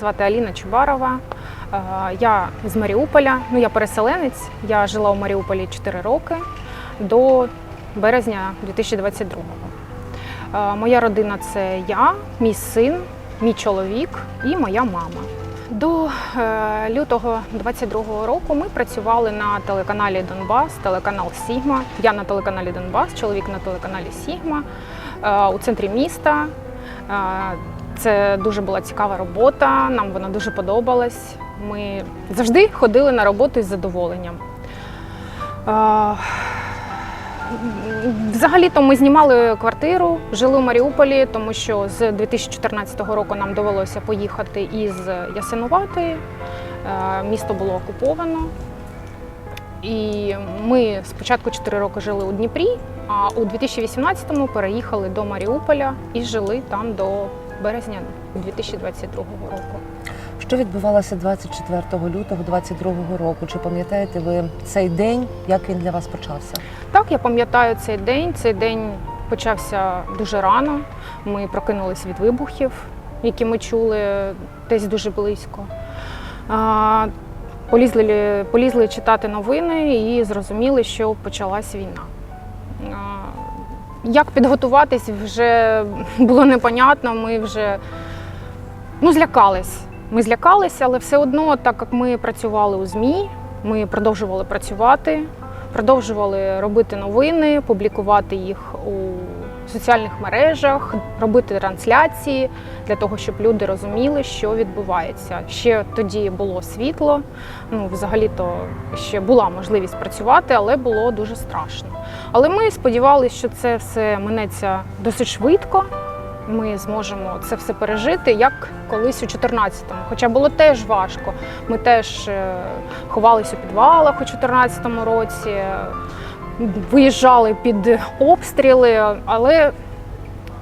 Звати Аліна Чубарова. Е, Я з Маріуполя. Ну, я переселенець. Я жила у Маріуполі 4 роки до березня 2022-го. Е, Моя родина це я, мій син, мій чоловік і моя мама. До е, лютого 22-го року ми працювали на телеканалі Донбас, телеканал Сігма. Я на телеканалі Донбас, чоловік на телеканалі Сігма у центрі міста. Це дуже була цікава робота, нам вона дуже подобалась. Ми завжди ходили на роботу із задоволенням. Взагалі-то ми знімали квартиру, жили у Маріуполі, тому що з 2014 року нам довелося поїхати із Ясинуватої. Е, Місто було окуповано. І ми спочатку 4 роки жили у Дніпрі, а у 2018-му переїхали до Маріуполя і жили там до березня 2022 року. Що відбувалося 24 лютого 22 року? Чи пам'ятаєте ви цей день, як він для вас почався? Так, я пам'ятаю цей день. Цей день почався дуже рано. Ми прокинулися від вибухів, які ми чули десь дуже близько. Полізли, полізли читати новини і зрозуміли, що почалась війна. Як підготуватись вже було непонятно. Ми вже ну, злякались. Ми злякалися, але все одно, так як ми працювали у ЗМІ, ми продовжували працювати, продовжували робити новини, публікувати їх у соціальних мережах, робити трансляції для того, щоб люди розуміли, що відбувається. Ще тоді було світло. Ну, взагалі-то ще була можливість працювати, але було дуже страшно. Але ми сподівалися, що це все минеться досить швидко. Ми зможемо це все пережити, як колись у 14-му. Хоча було теж важко. Ми теж е, ховалися у підвалах у 14-му році, виїжджали під обстріли, але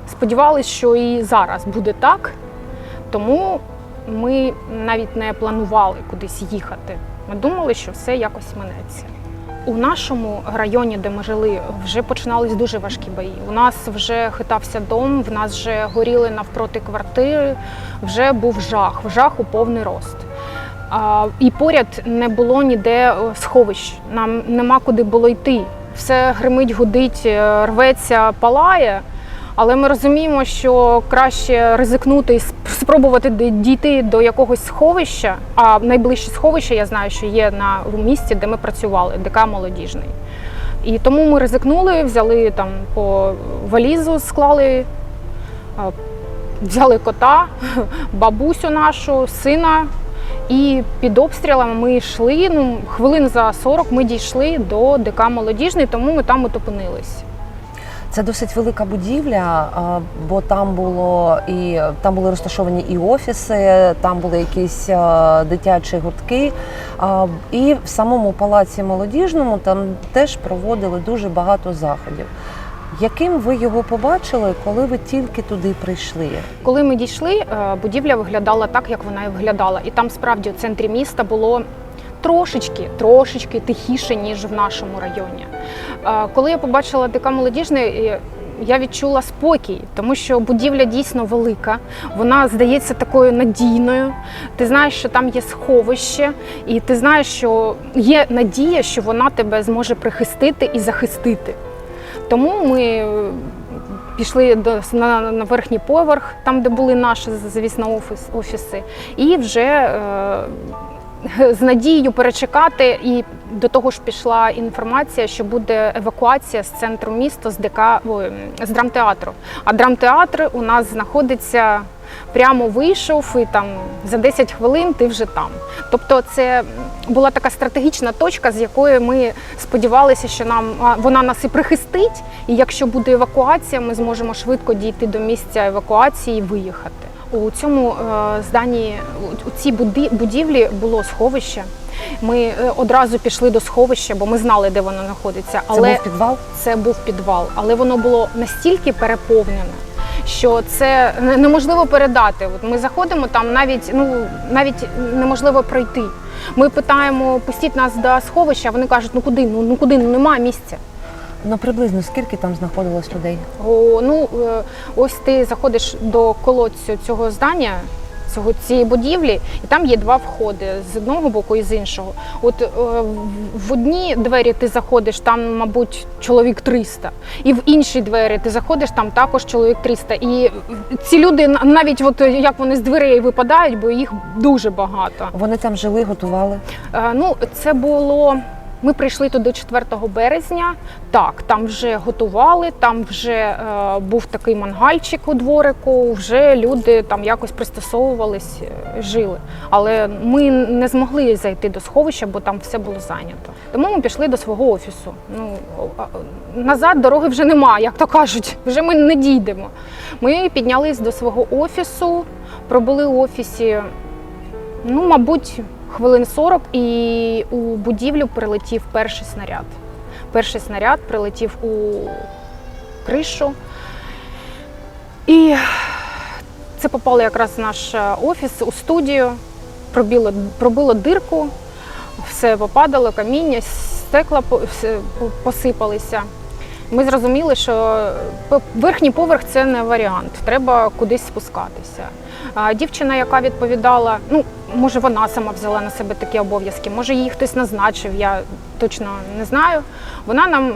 сподівалися, що і зараз буде так. Тому ми навіть не планували кудись їхати. Ми думали, що все якось минеться. У нашому районі, де ми жили, вже починались дуже важкі бої. У нас вже хитався дом, в нас вже горіли навпроти квартири, вже був жах, жах у повний рост. І поряд не було ніде сховищ. Нам нема куди було йти. Все гримить, гудить, е, рветься, палає. Але ми розуміємо, що краще ризикнути і спробувати дійти до якогось сховища. А найближче сховище я знаю, що є на місці, де ми працювали, ДК молодіжний. І тому ми ризикнули, взяли там по валізу, склали, взяли кота, бабусю нашу, сина. І під обстрілами ми йшли. Ну, хвилин за 40 ми дійшли до ДК молодіжний, тому ми там от опинились. Це досить велика будівля, бо там було і там були розташовані і офіси, там були якісь дитячі гуртки. І в самому палаці молодіжному там теж проводили дуже багато заходів. Яким ви його побачили, коли ви тільки туди прийшли? Коли ми дійшли, е, будівля виглядала так, як вона і виглядала. І там справді у центрі міста було трошечки, трошечки тихіше, ніж в нашому районі. Е, Коли я побачила ДК молодіжний, я відчула спокій, тому що будівля дійсно велика. Вона здається такою надійною. Ти знаєш, що там є сховище, і ти знаєш, що є надія, що вона тебе зможе прихистити і захистити. Тому ми пішли до, на, верхній поверх, там, де були наші, звісно, офіс, офіси, і вже е, з надією перечекати. І до того ж пішла інформація, що буде евакуація з центру міста з ДК о, з драмтеатру. А драмтеатр у нас знаходиться. Прямо вийшов і там за 10 хвилин ти вже там. Тобто, це була така стратегічна точка, з якої ми сподівалися, що нам вона нас і прихистить, і якщо буде евакуація, ми зможемо швидко дійти до місця евакуації і виїхати. У цьому е, зданні, у- цій будівлі було сховище. Ми е, одразу пішли до сховища, бо ми знали, де воно знаходиться. Це Але був підвал? це був підвал, але воно було настільки переповнене, що це неможливо передати. От ми заходимо там, навіть ну навіть неможливо пройти. Ми питаємо, пустіть нас до сховища. Вони кажуть, ну куди? Ну ну куди? Ну немає місця. Ну приблизно скільки там знаходилось людей? О, ну е, ось ти заходиш до колодцю цього здання. Цього цієї будівлі, і там є два входи з одного боку і з іншого. От е, в- одні двері ти заходиш, там, мабуть, чоловік 300, і в інші двері ти заходиш, там також чоловік 300. І ці люди на- навіть от як вони з дверей випадають, бо їх дуже багато. Вони там жили, готували. Е, Ну, це було. Ми прийшли туди 4 березня. Так, там вже готували, там вже е, був такий мангальчик у дворику. Вже люди там якось пристосовувались, е, жили. Але ми не змогли зайти до сховища, бо там все було зайнято. Тому ми пішли до свого офісу. Ну назад дороги вже нема, як то кажуть. Вже ми не дійдемо. Ми піднялись до свого офісу, пробули у офісі Ну, мабуть, хвилин 40 і у будівлю прилетів перший снаряд. Перший снаряд прилетів у кришу. І це попало якраз в наш е, офіс у студію, пробило, пробило дирку, все попадало, каміння, стекла посипалися. Ми зрозуміли, що верхній поверх це не варіант, треба кудись спускатися. Дівчина, яка відповідала, ну може вона сама взяла на себе такі обов'язки, може їй хтось назначив, я точно не знаю. Вона нам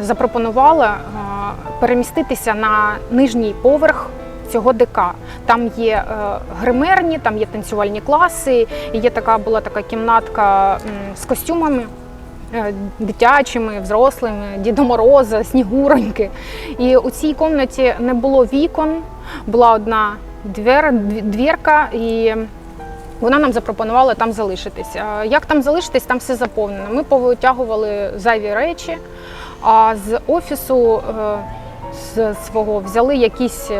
запропонувала переміститися на нижній поверх цього ДК. Там є е, гримерні, там є танцювальні класи, є така була така кімнатка з костюмами. Е, Дитячими, взрослими, Діда Мороза, Снігуроньки. І у цій кімнаті не було вікон, була одна двер, двірка, і вона нам запропонувала там залишитись. Як там залишитись, там все заповнено. Ми повитягували зайві речі, а з офісу е, з свого взяли якісь.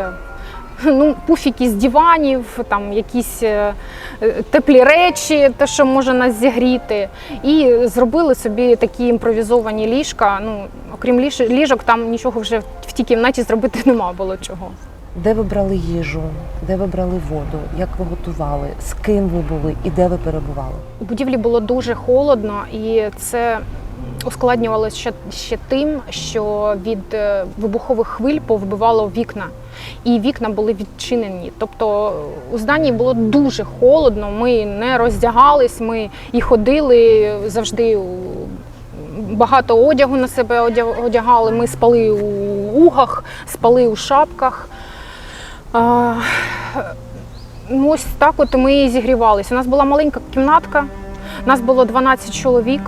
Ну, пуфіки з диванів, там якісь е, е, теплі речі, те, що може нас зігріти, і зробили собі такі імпровізовані ліжка. Ну, окрім ліжок, там нічого вже в тій кімнаті зробити нема було чого. Де ви брали їжу, де ви брали воду, як ви готували, з ким ви були і де ви перебували? У будівлі було дуже холодно, і це ускладнювалося ще, ще тим, що від е, вибухових хвиль повибивало вікна, і вікна були відчинені. Тобто у зданні було дуже холодно. Ми не роздягались, ми і ходили завжди. Багато одягу на себе одягали. Ми спали у угах, спали у шапках. Ну, ось так от ми зігрівалися. У нас була маленька кімнатка, нас було 12 чоловік.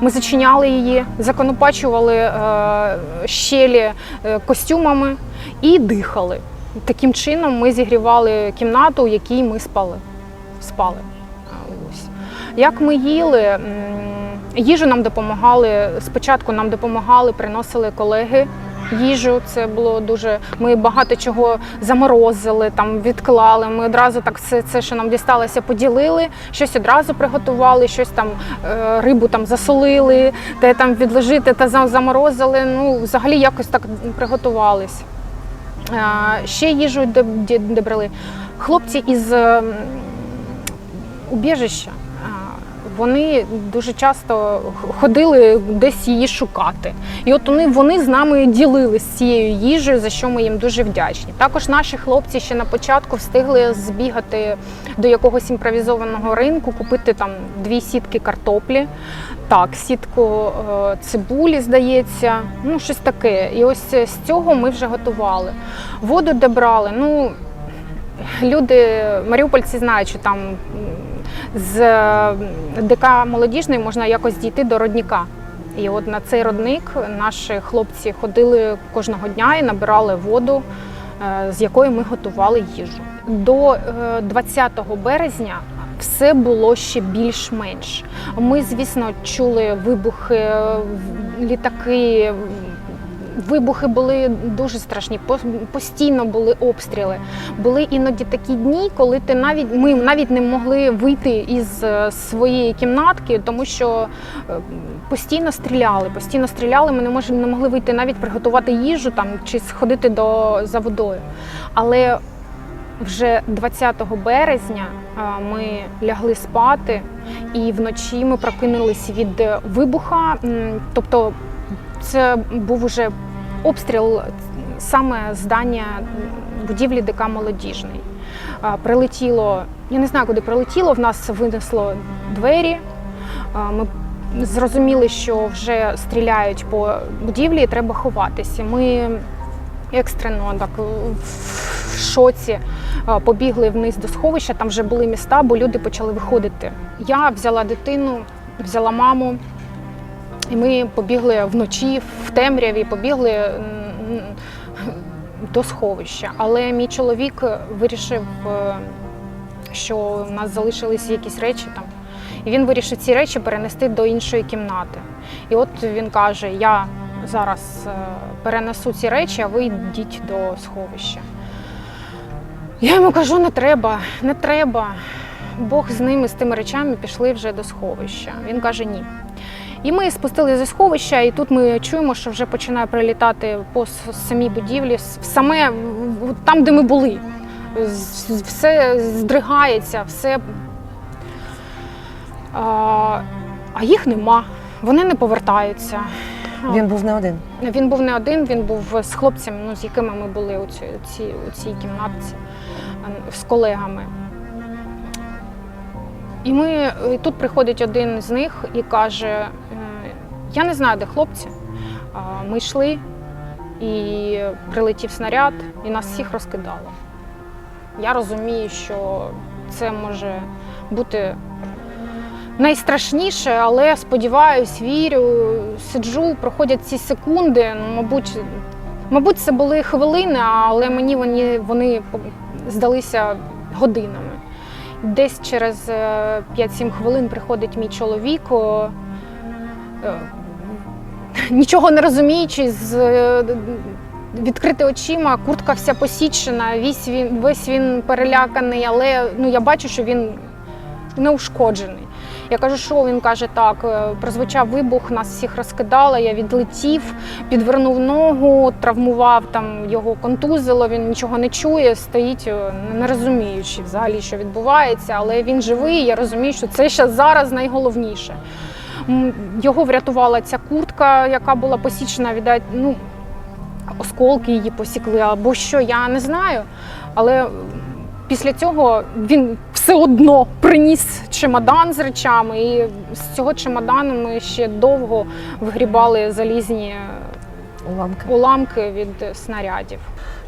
Ми зачиняли її, законопачували е, щелі е, костюмами і дихали. Таким чином ми зігрівали кімнату, в якій ми спали. спали. Ось. Як ми їли, їжу нам допомагали. Спочатку нам допомагали, приносили колеги їжу. Це було дуже. Ми багато чого заморозили, там відклали. Ми одразу так все це, що нам дісталося, поділили. Щось одразу приготували, щось там е, рибу там засолили, те там відложити та заморозили. Ну, взагалі якось так приготувались. Е, Ще їжу де. Хлопці із убіжища. Вони дуже часто ходили десь її шукати. І от вони, вони з нами ділились цією їжею, за що ми їм дуже вдячні. Також наші хлопці ще на початку встигли збігати до якогось імпровізованого ринку, купити там дві сітки картоплі, так, сітку е, цибулі, здається, ну щось таке. І ось з цього ми вже готували. Воду де брали, ну люди, маріупольці знають, що там з е, ДК молодіжної можна якось дійти до родника. І от на цей родник наші хлопці ходили кожного дня і набирали воду, е, з якої ми готували їжу. До е, 20 березня все було ще більш-менш. Ми, звісно, чули вибухи, е, літаки. Вибухи були дуже страшні, по- постійно були обстріли. Були іноді такі дні, коли ти навіть ми навіть не могли вийти із е, своєї кімнатки, тому що е, постійно стріляли, постійно стріляли. Ми не мож, не могли вийти навіть приготувати їжу там чи сходити до за водою. Але вже 20 березня е, ми лягли спати, і вночі ми прокинулись від вибуха. Тобто, це був уже обстріл саме здання будівлі ДК молодіжний. Прилетіло, я не знаю, куди прилетіло, в нас винесло двері. Ми зрозуміли, що вже стріляють по будівлі і треба ховатися. Ми екстрено так в шоці побігли вниз до сховища, там вже були міста, бо люди почали виходити. Я взяла дитину, взяла маму, і ми побігли вночі в темряві, побігли до сховища. Але мій чоловік вирішив, е, що у нас залишились якісь речі там. І він вирішив ці речі перенести до іншої кімнати. І от він каже: Я зараз е, перенесу ці речі, а ви йдіть до сховища. Я йому кажу, не треба, не треба. Бог з ними, з тими речами пішли вже до сховища. Він каже, ні. І ми спустилися зі сховища, і тут ми чуємо, що вже починає прилітати по самій будівлі, саме там, де ми були. Все здригається, все. А, їх нема, вони не повертаються. Він був не один. Він був не один, він був з хлопцями, ну, з якими ми були у цій, у цій, кімнатці е, з колегами. І ми і тут приходить один з них і каже: е, Я не знаю, де хлопці. Ми йшли, і прилетів снаряд, і нас всіх розкидало. Я розумію, що це може бути найстрашніше, але сподіваюсь, вірю, сиджу, проходять ці секунди. Ну, мабуть, мабуть, це були хвилини, але мені вони, вони здалися годинами. Десь через е, 5-7 хвилин приходить мій чоловік, е, нічого не розуміючи, з е, відкрити очима, куртка вся посічена, весь він, весь він переляканий, але ну, я бачу, що він неушкоджений. Я кажу, що він каже, так, е, прозвучав вибух, нас всіх розкидало, я відлетів, підвернув ногу, травмував там його контузило, він нічого не чує, стоїть, е, не розуміючи взагалі, що відбувається, але він живий, я розумію, що це ще зараз найголовніше. Його врятувала ця куртка, яка була посічена, віддать, ну, осколки її посікли, або що, я не знаю. Але після цього він все одно приніс чемодан з речами, і з цього чемодану ми ще довго вигрібали залізні Уламки. уламки від снарядів.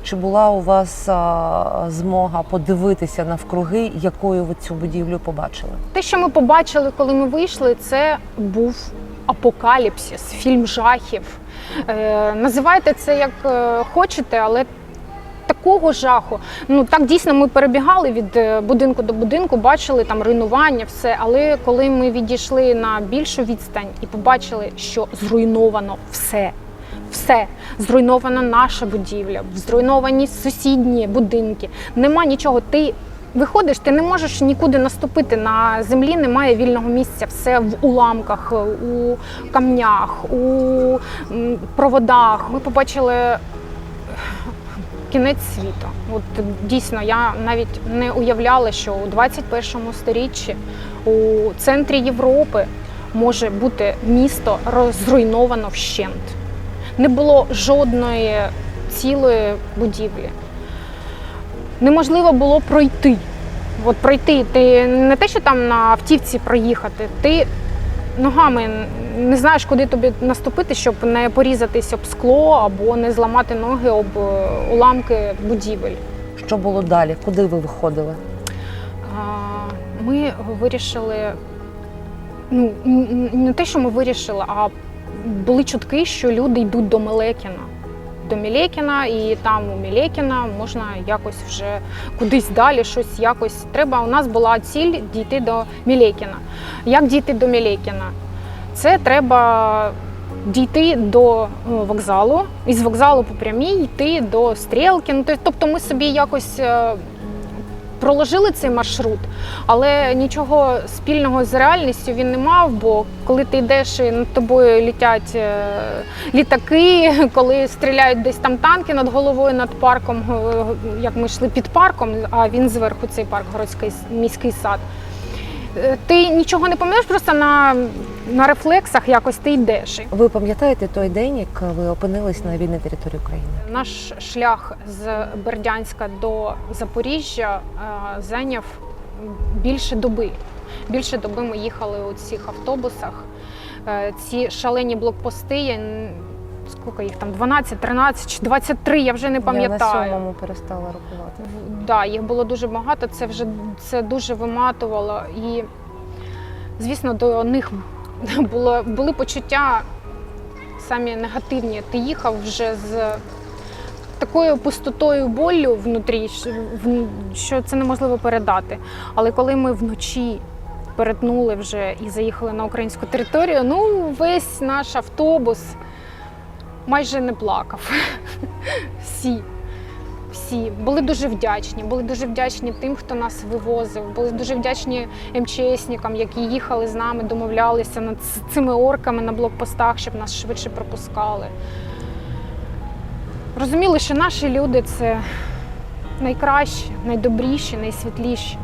Чи була у вас а, змога подивитися навкруги, якою ви цю будівлю побачили? Те, що ми побачили, коли ми вийшли, це був апокаліпсис, фільм жахів. Е, називайте це як е, хочете, але такого жаху. Ну так дійсно ми перебігали від е, будинку до будинку, бачили там руйнування, все. Але коли ми відійшли на більшу відстань і побачили, що зруйновано все. Все зруйнована наша будівля, зруйновані сусідні будинки. Нема нічого. Ти виходиш, ти не можеш нікуди наступити. На землі немає вільного місця. Все в уламках, у камнях, у проводах. Ми побачили кінець світу. От дійсно, я навіть не уявляла, що у 21 сторіччі у центрі Європи може бути місто розруйновано вщент. Не було жодної цілої будівлі. Неможливо було пройти. От пройти, ти не те, що там на автівці проїхати, ти ногами не знаєш, куди тобі наступити, щоб не порізатись об скло або не зламати ноги об е, уламки будівель. Що було далі? Куди ви виходили? Ми вирішили, ну не те, що ми вирішили, а були чутки, що люди йдуть до Мелекіна. До Мілекіна, і там у Мілекіна можна якось вже кудись далі, щось якось треба. У нас була ціль дійти до Мілекіна. Як дійти до Мілекіна? Це треба дійти до е, вокзалу, і з вокзалу по прямій йти до Стрілки. Ну, тобто ми собі якось е, проложили цей маршрут, але нічого спільного з реальністю він не мав, бо коли ти йдеш і над тобою літять е, літаки, коли стріляють десь там танки над головою, над парком, е, як ми йшли під парком, а він зверху цей парк, городський міський сад. Е, Ти нічого не пам'ятаєш, просто на, на рефлексах якось ти йдеш. Ви пам'ятаєте той день, як ви опинились на вільній території України? Наш шлях з Бердянська до Запоріжжя е, зайняв більше доби. Більше доби ми їхали у цих автобусах. Е, Ці шалені блокпости, я скільки їх там, 12, 13 чи 23, я вже не пам'ятаю. Я на сьомому перестала рахувати. Да, їх було дуже багато, це вже це дуже виматувало. І, звісно, до них було, були почуття самі негативні. Ти їхав вже з такою пустотою боллю внутрі, що це неможливо передати. Але коли ми вночі перетнули вже і заїхали на українську територію, ну весь наш автобус майже не плакав. Всі всі були дуже вдячні. Були дуже вдячні тим, хто нас вивозив. Були дуже вдячні МЧСникам, які їхали з нами, домовлялися над цими орками на блокпостах, щоб нас швидше пропускали. Розуміли, що наші люди це найкращі, найдобріші, найсвітліші.